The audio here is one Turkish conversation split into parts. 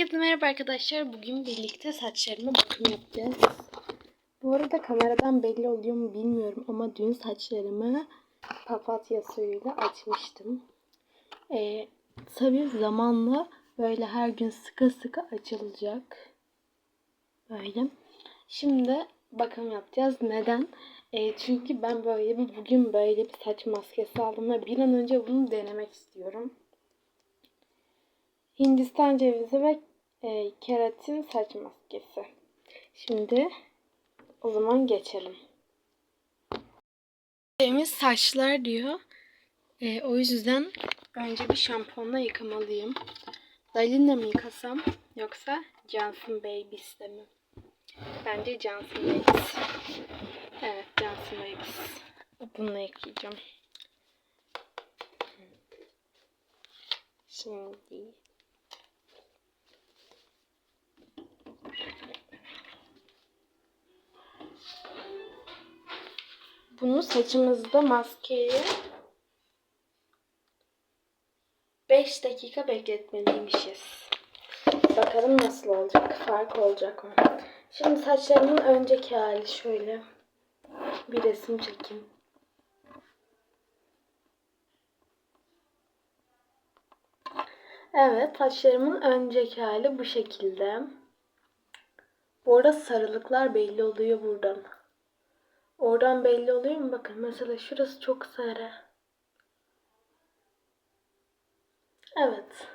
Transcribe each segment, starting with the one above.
Herkese merhaba arkadaşlar. Bugün birlikte saçlarıma bakım yapacağız. Bu arada kameradan belli oluyor mu bilmiyorum ama dün saçlarımı papatya suyuyla açmıştım. Ee, tabii zamanla böyle her gün sıkı sıkı açılacak. Böyle. Şimdi bakım yapacağız. Neden? Ee, çünkü ben böyle bir bugün böyle bir saç maskesi aldım ve bir an önce bunu denemek istiyorum. Hindistan cevizi ve e, keratin saç maskesi. Şimdi o zaman geçelim. Temiz saçlar diyor. E, o yüzden önce bir şampuanla yıkamalıyım. Dalin'le mi yıkasam yoksa Johnson Baby's'le mi? Bence Johnson Baby's. Evet Johnson Baby's. Bununla yıkayacağım. Şimdi Bunu saçımızda maskeyi 5 dakika bekletmeliymişiz. Bakalım nasıl olacak? Fark olacak mı? Şimdi saçlarımın önceki hali şöyle. Bir resim çekeyim. Evet, saçlarımın önceki hali bu şekilde. Bu arada sarılıklar belli oluyor buradan. Oradan belli oluyor mu? Bakın mesela şurası çok sarı. Evet.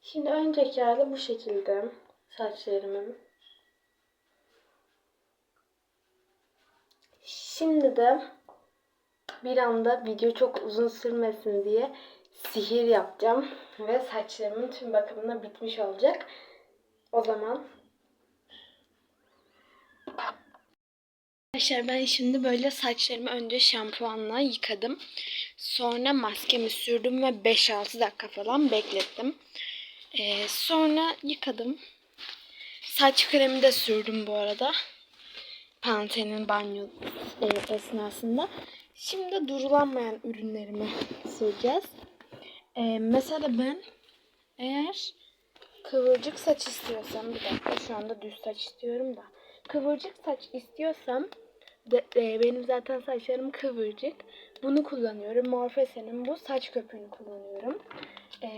Şimdi önceki hali bu şekilde saçlarımın. Şimdi de bir anda video çok uzun sürmesin diye sihir yapacağım ve saçlarımın tüm bakımına bitmiş olacak. O zaman Arkadaşlar ben şimdi böyle saçlarımı önce şampuanla yıkadım. Sonra maskemi sürdüm ve 5-6 dakika falan beklettim. Ee, sonra yıkadım. Saç kremi de sürdüm bu arada. Pantene'in banyo e, esnasında. Şimdi durulanmayan ürünlerimi süreceğiz. Ee, mesela ben eğer kıvırcık saç istiyorsam bir dakika şu anda düz saç istiyorum da kıvırcık saç istiyorsam de, benim zaten saçlarım kıvırcık. Bunu kullanıyorum. Morphese'nin bu saç köpüğünü kullanıyorum. Ee,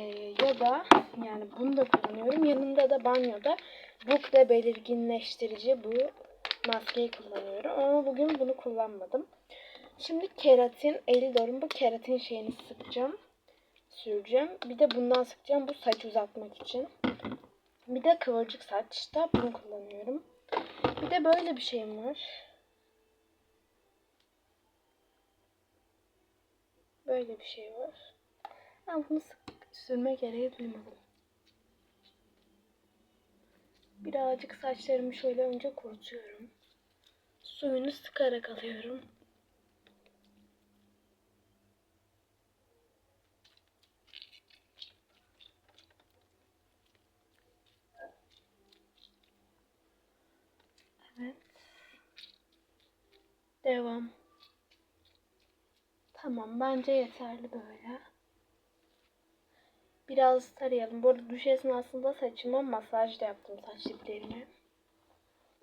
ya da yani bunu da kullanıyorum. Yanında da banyoda bukle belirginleştirici bu maskeyi kullanıyorum. Ama bugün bunu kullanmadım. Şimdi keratin, Elidor'un bu keratin şeyini sıkacağım. Süreceğim. Bir de bundan sıkacağım bu saç uzatmak için. Bir de kıvırcık saçta bunu kullanıyorum. Bir de böyle bir şeyim var. Böyle bir şey var. Ben bunu sık sürme gereği duymadım. Birazcık saçlarımı şöyle önce kurutuyorum. Suyunu sıkarak alıyorum. Evet. Devam. Tamam bence yeterli böyle. Biraz tarayalım. Bu arada duş esnasında saçıma masaj da yaptım saç diplerine.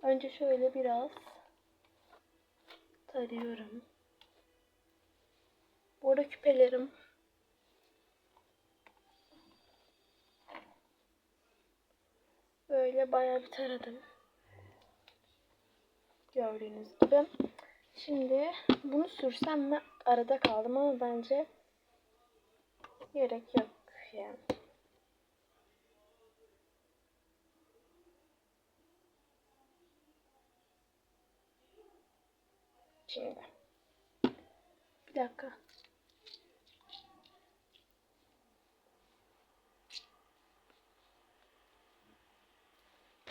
Önce şöyle biraz tarıyorum. Bu arada küpelerim. Böyle bayağı bir taradım. Gördüğünüz gibi. Şimdi bunu sürsem mi arada kaldım ama bence gerek yok yani. Şimdi. Bir dakika.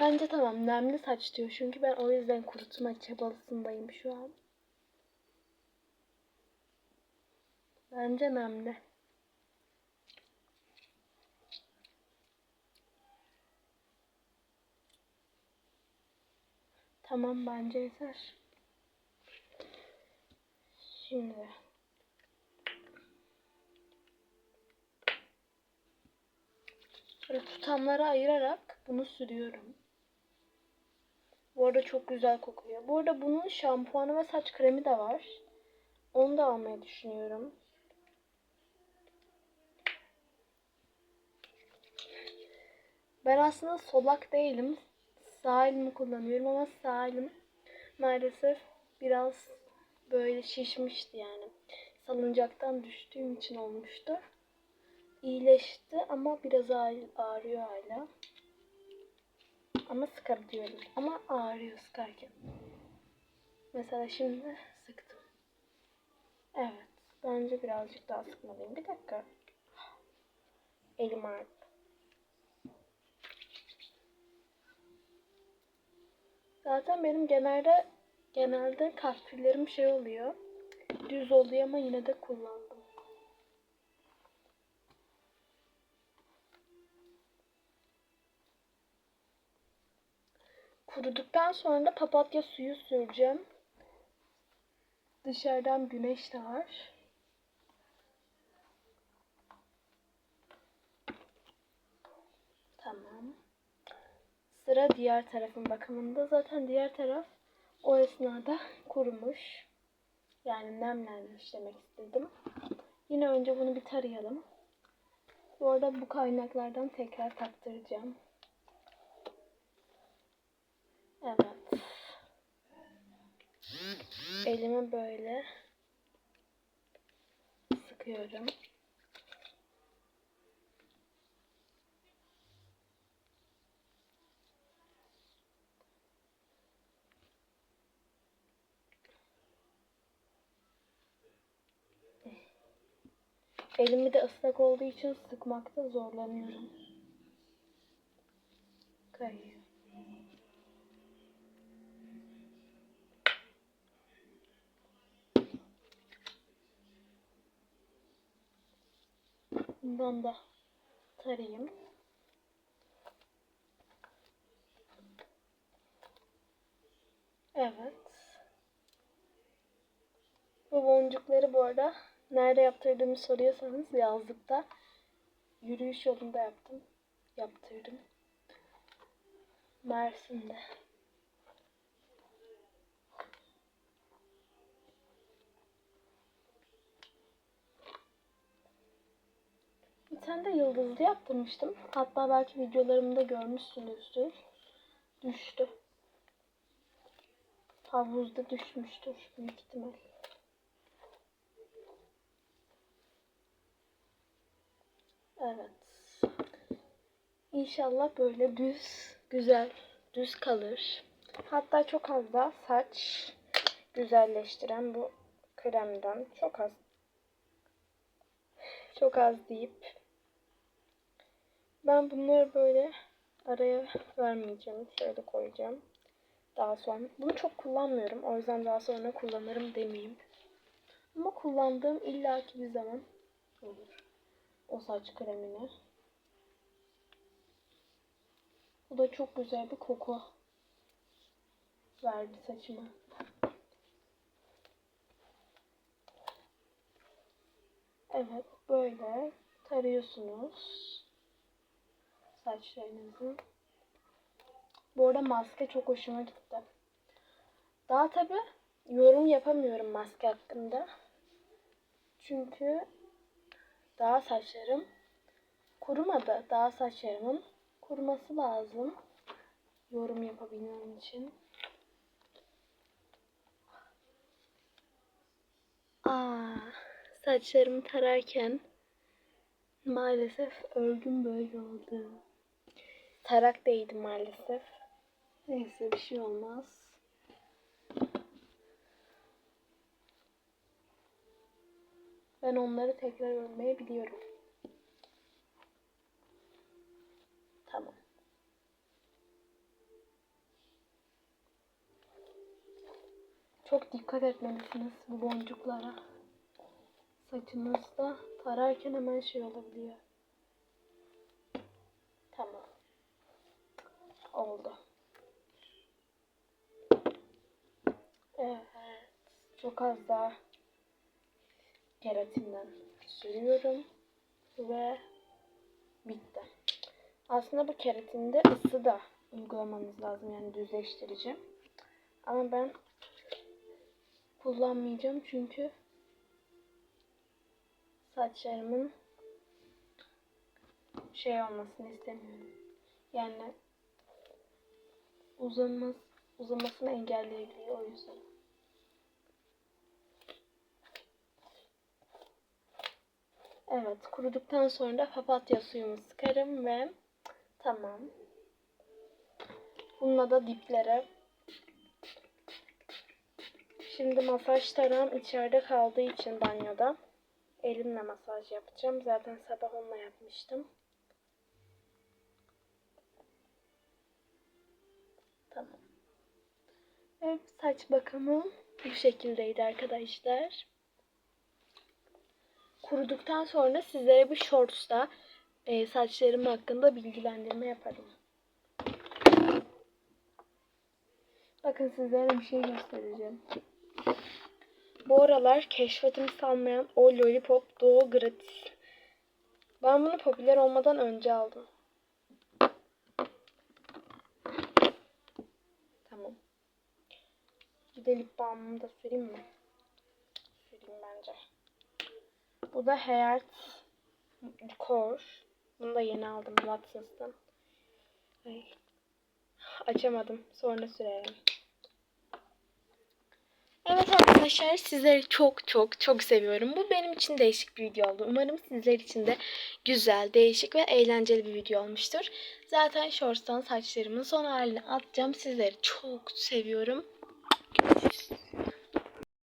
Bence tamam nemli saç diyor. Çünkü ben o yüzden kurutma çabalısındayım şu an. Bence nemli. Tamam bence yeter. Şimdi böyle tutamları ayırarak bunu sürüyorum. Bu arada çok güzel kokuyor. Bu arada bunun şampuanı ve saç kremi de var. Onu da almayı düşünüyorum. Ben aslında solak değilim. Sağ elimi kullanıyorum ama sağ elim maalesef biraz böyle şişmişti yani. Salıncaktan düştüğüm için olmuştu. İyileşti ama biraz ağrı- ağrıyor hala. Ama sıkabiliyorum. Ama ağrıyor sıkarken. Mesela şimdi sıktım. Evet. Bence birazcık daha sıkmalıyım. Bir dakika. Elim ağrıdı. Zaten benim genelde genelde kahvelerim şey oluyor. Düz oluyor ama yine de kullandım. Kuruduktan sonra da papatya suyu süreceğim. Dışarıdan güneş de var. Tamam. Sıra diğer tarafın bakımında. Zaten diğer taraf o esnada kurumuş. Yani nemlenmiş demek istedim. Yine önce bunu bir tarayalım. Bu arada bu kaynaklardan tekrar taktıracağım. Evet. Elimi böyle sıkıyorum. Elimi de ıslak olduğu için sıkmakta zorlanıyorum. Kayıyor. Bundan da tarayayım. Evet. Bu boncukları bu arada nerede yaptırdığımı soruyorsanız yazlıkta yürüyüş yolunda yaptım. Yaptırdım. Mersin'de. Bir tane de yıldızlı yaptırmıştım. Hatta belki videolarımda görmüşsünüzdür. Düştü. Havuzda düşmüştür büyük ihtimal. Evet. İnşallah böyle düz, güzel, düz kalır. Hatta çok az da saç güzelleştiren bu kremden çok az çok az deyip ben bunları böyle araya vermeyeceğim. Şöyle koyacağım. Daha sonra. Bunu çok kullanmıyorum. O yüzden daha sonra kullanırım demeyeyim. Ama kullandığım illaki bir zaman olur. O saç kremini. Bu da çok güzel bir koku verdi saçıma. Evet böyle tarıyorsunuz saçlarınızı. Bu arada maske çok hoşuma gitti. Daha tabi yorum yapamıyorum maske hakkında. Çünkü daha saçlarım kurumadı. Daha saçlarımın kuruması lazım. Yorum yapabilmem için. Aa, saçlarımı tararken maalesef örgüm böyle oldu. Tarak değdi maalesef. Neyse bir şey olmaz. Ben onları tekrar örmeyi biliyorum. Tamam. Çok dikkat etmelisiniz bu boncuklara. Saçınızda tararken hemen şey olabiliyor. Tamam. Oldu. Evet. Çok az daha keratinden sürüyorum ve bitti. Aslında bu keratinde ısı da uygulamanız lazım yani düzleştirici. Ama ben kullanmayacağım çünkü saçlarımın şey olmasını istemiyorum. Yani uzamas, uzamasını engelleyebiliyor o yüzden. Evet, kuruduktan sonra da papatya suyumu sıkarım ve tamam. Bununla da diplere. Şimdi masaj tarağım içeride kaldığı için banyoda elimle masaj yapacağım. Zaten sabah onunla yapmıştım. Tamam. Evet, saç bakımı bu şekildeydi arkadaşlar. Kuruduktan sonra sizlere bir shorts'ta e, saçlarım hakkında bilgilendirme yaparım. Bakın sizlere bir şey göstereceğim. Bu aralar keşfetimi salmayan o Lollipop Duo gratis. Ben bunu popüler olmadan önce aldım. Tamam. Bir de lip balmımı da süreyim mi? Süreyim bence. Bu da Hair Core. Bunu da yeni aldım Watsons'tan. Ay. Açamadım. Sonra sürerim. Evet arkadaşlar sizleri çok çok çok seviyorum. Bu benim için değişik bir video oldu. Umarım sizler için de güzel, değişik ve eğlenceli bir video olmuştur. Zaten shorts'tan saçlarımın son halini atacağım. Sizleri çok seviyorum. Görüşürüz.